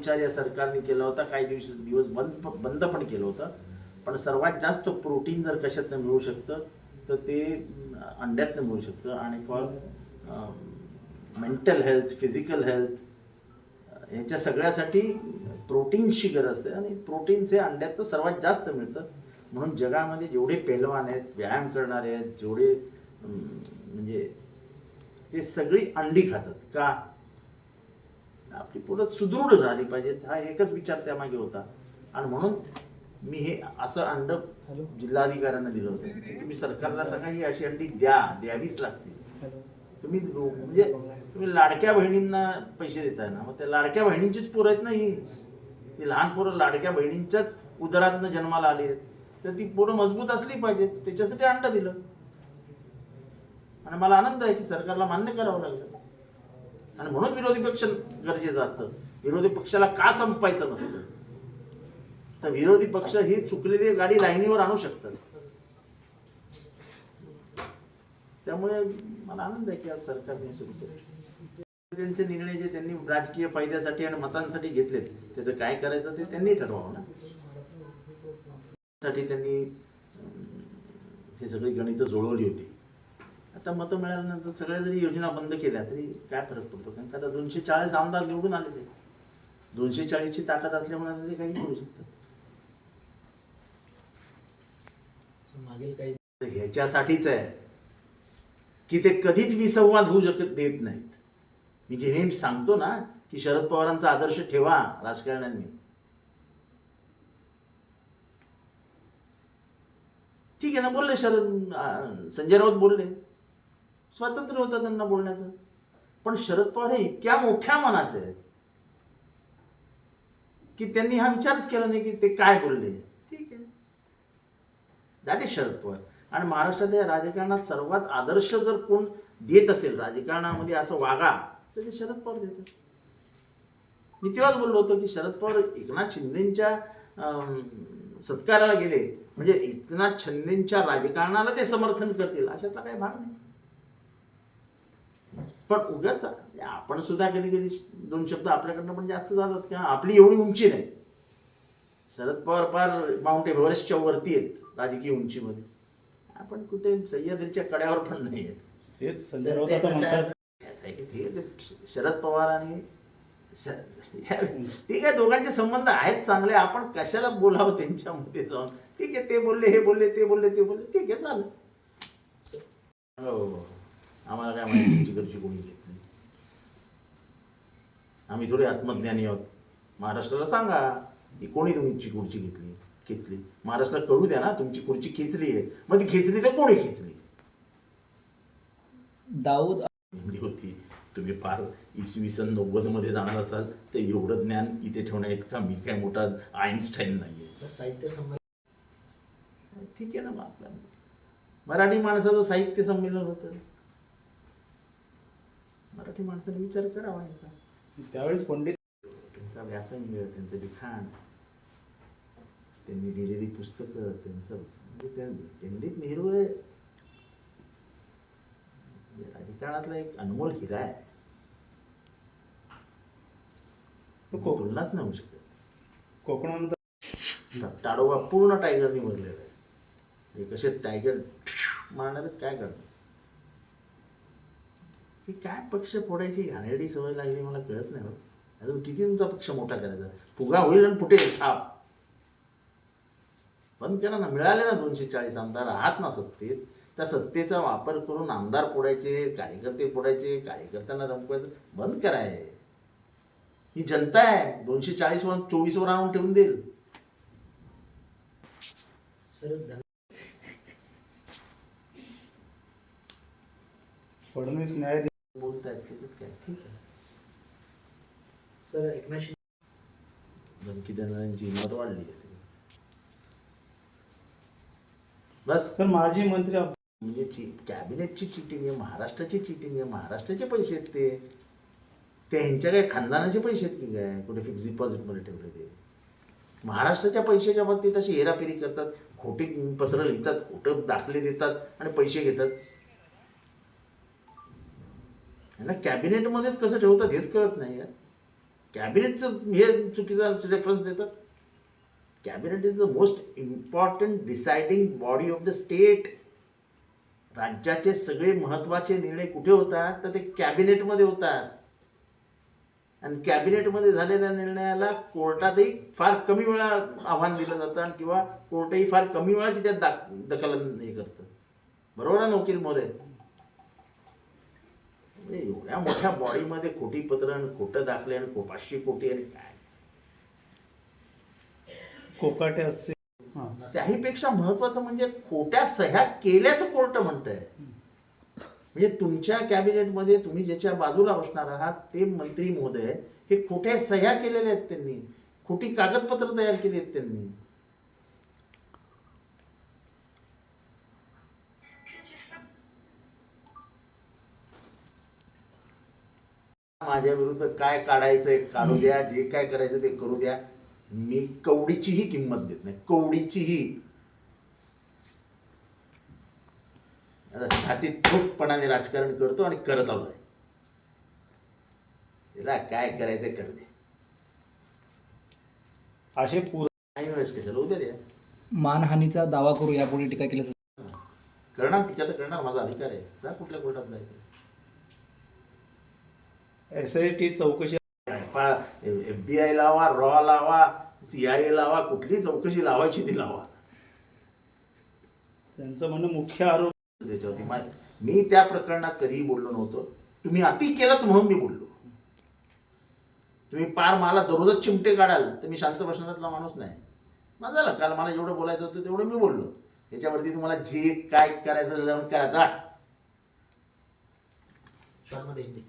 विचार या सरकारने केला होता काही दिवस दिवस बंद बंद पण केलं होतं. पण सर्वात जास्त प्रोटीन जर कशातनं मिळू शकतं तर ते अंड्यातनं मिळू शकतं. आणि for mental health physical health ह्याच्या सगळ्यासाठी प्रोटीन्सची गरज असते. आणि प्रोटीन्स हे अंड्यात सर्वात जास्त मिळतं. म्हणून जगामध्ये जेवढे पेहलवान आहेत व्यायाम करणारे आहेत जेवढे म्हणजे ते सगळी अंडी खातात. का? आपली पोरं सुदृढ झाली पाहिजेत हा एकच विचार त्यामागे होता. आणि म्हणून मी हे असं अंड जिल्हाधिकाऱ्यांना दिलं होतं. तुम्ही सरकारला सांगा ही अशी अंडी द्या द्यावीच लागते. तुम्ही म्हणजे तुम्ही लाडक्या बहिणींना पैसे देताय ना मग त्या लाडक्या बहिणींचीच पोरं आहेत ना ही. ती लहान पोरं लाडक्या बहिणींच्याच उदरातनं जन्माला आली आहेत. तर ती पोरं मजबूत असली पाहिजेत त्याच्यासाठी अंड दिलं. आणि मला आनंद आहे की सरकारला मान्य करावं लागलं. आणि म्हणून विरोधी पक्ष गरजेचं असतं. विरोधी पक्षाला का संपायचं नसतं? तर विरोधी पक्ष ही चुकलेली गाडी लाईनीवर आणू शकतात. त्यामुळे मला आनंद आहे की आज सरकारने सुरू केलं. त्यांचे निर्णय जे त्यांनी राजकीय फायद्यासाठी आणि मतांसाठी घेतलेत त्याचं काय करायचं ते त्यांनी ठरवावं ना. साठी त्यांनी हे सगळी गणितं जुळवली होती. आता मतं मिळाल्यानंतर सगळ्या जरी योजना बंद केल्या तरी काय फरक पडतो? कारण का आता दोनशे चाळीस आमदार निवडून आलेले दोनशे चाळीसची ताकद असल्यामुळे ते काही करू शकतात. मागील काही ह्याच्यासाठीच आहे की ते कधीच विसंवाद होऊ शकत देत नाहीत. मी जे नेहमी सांगतो ना की शरद पवारांचा आदर्श ठेवा राजकारण्यांनी. ठीक आहे ना बोलले शरद संजय राऊत बोलले. स्वातंत्र्य होतं त्यांना बोलण्याचं. पण शरद पवार हे इतक्या मोठ्या मनाचे आहेत. की त्यांनी हा विचारच केला नाही की ते काय बोलले. ठीक आहे. That is Sharad Pawar. आणि महाराष्ट्राच्या राजकारणात सर्वात आदर्श जर कोण देत असेल राजकारणामध्ये असं वागा तर ते शरद पवार देतात. मी तेव्हाच बोललो होतो की शरद पवार एकनाथ शिंदेच्या सत्काराला गेले. म्हणजे एकनाथ शिंदेच्या राजकारणाला ते समर्थन करतील. अशातला काही भाग नाही. पण उगाच आपण सुद्धा कधी कधी दोन शब्द आपल्याकडनं पण जास्त जातात किंवा आपली एवढी उंची नाही. शरद पवार फार माउंट एव्हरेस्टच्या वरती आहेत राजकीय उंचीमध्ये. आपण कुठे सह्याद्रीच्या कड्यावर पण नाही आहे आहे शरद पवार आणि ते काय दोघांचे संबंध आहेत चांगले आपण कशाला बोलावं त्यांच्यामध्ये जाऊन? ठीक आहे ते बोलले हे बोलले ते बोलले ते बोलले ठीक आहे चालेल. हो. आम्हाला काय माहिती तुमची घरची कोणी घेत नाही. आम्ही थोडे आत्मज्ञानी आहोत. महाराष्ट्राला सांगा की कोणी तुमची खुर्ची घेतली खेचली? महाराष्ट्रात कळू द्या ना तुमची खुर्ची खेचली आहे. मग ती खेचली तर कोणी खेचली? दाऊद नेमली होती. तुम्ही फार इसवी सन नव्वदमध्ये जाणार असाल तर एवढं ज्ञान इथे ठेवण्याइतका मी काय मोठा आईन्स्टाईन नाहीये. सर साहित्य संमेलन ठीक आहे ना मग आपल्या मराठी माणसाचं साहित्य संमेलन होतं. मराठी माणसाने विचार करावा याचा. त्यावेळेस पंडित त्यांचा व्यासंग त्यांचं लिखाण त्यांनी लिहिलेली पुस्तकं त्यांचं म्हणजे पंडित नेहरू हे राजकारणातला एक अनमोल हिरा आहे. तुलनाच नाही होऊ शकत. कोकणानंतर ताडोबा पूर्ण टायगरनी भरलेला आहे. कसे टायगर मारणार काय करणार? ही काय पक्ष फोडायची? घाणेरडी सवय लागली मला कळत नाही हो. अजून किती तुमचा पक्ष मोठा करायचा? फुगा होईल आणि फुटेल थाप. बंद करा ना मिळाले ना दोनशे चाळीस आमदार आहात ना सत्तेत. त्या सत्तेचा वापर करून आमदार फोडायचे कार्यकर्ते फोडायचे कार्यकर्त्यांना धमकवायचं बंद कराय ही. जनता आहे दोनशे चाळीस वर चोवीस वर आणून ठेवून देईल. फडणवीस न्याय बोलतायत त्याच्यात काय ठीक आहे. सर एकनाथ शिंदे धमकी देणाऱ्यांची हिंमत वाढली आहे. बस. सर माजी मंत्री आप- म्हणजे ची कॅबिनेटची चिटिंग आहे महाराष्ट्राची चिटिंग आहे महाराष्ट्राचे पैसे आहेत ते. ते ह्यांच्या काय खानदानाचे पैसे आहेत की काय? कुठे फिक्स डिपॉझिटमध्ये ठेवले ते. महाराष्ट्राच्या पैशाच्या बाबतीत अशी हेराफेरी करतात. खोटी पत्र लिहितात खोटं दाखले देतात आणि पैसे घेतात. यांना कॅबिनेटमध्येच कसं ठेवतात हेच कळत नाही यार. कॅबिनेटचं हे चुकीचा रेफरन्स देतात. Cabinet is the most important deciding body of the state राज्याचे सगळे महत्त्वाचे निर्णय कुठे होतात? तर ते कॅबिनेटमध्ये होतात. आणि कॅबिनेटमध्ये झालेल्या निर्णयाला कोर्टातही फार कमी वेळा आव्हान दिलं जातं आणि किंवा कोर्टही फार कमी वेळा त्याच्यात दाख दखल हे करतं. बरोबर ना वकील महोदय? म्हणजे एवढ्या मोठ्या बॉडीमध्ये खोटी पत्र आणि खोटं दाखले आणि पाचशे कोटी आणि काय? कोकाटे असते हां. त्याहीपेक्षा महत्वाचं म्हणजे खोट्या सह्या केल्याचं कोर्ट म्हणतंय. म्हणजे तुमच्या कॅबिनेटमध्ये तुम्ही ज्याच्या बाजूला बसणार आहात ते मंत्री महोदय हे खोट्या सह्या केलेल्या आहेत त्यांनी. खोटी कागदपत्र तयार केली आहेत त्यांनी. माझ्या विरुद्ध काय काढायचंय काढू द्या जे काय करायचं ते करू द्या. मी कवडीचीही किंमत देत नाही. कवडीचीही. आता छाती ठोकपणाने राजकारण करतो आणि करत आलोय तिला काय करायचंय करू दे असे पूर नाही वेळेस कशाला उद्या द्या. मानहानीचा दावा करू यापुढे टीका केल्याचं करणार टीका तर करणार माझा अधिकार आहे. जा कुठल्या कोर्टात जायचं. एस आय टी चौकशी एफ बी आय लावा रॉ लावा सी आय ए लावा कुठली चौकशी लावायची ती लावा. त्यांचं म्हणणं मुख्य आरोप त्याच्यावरती मा- मी त्या प्रकरणात कधीही बोललो नव्हतो. तुम्ही अति केलं म्हणून मी बोललो. तुम्ही पार मला दररोजच चिमटे काढाल तर मी शांत बसणारातला माणूस नाही. मग झालं काल मला जेवढं बोलायचं होतं तेवढं मी बोललो. याच्यावरती तुम्हाला जे काय करायचं जाऊन करा जा. शॉर्टमध्ये हिंदी.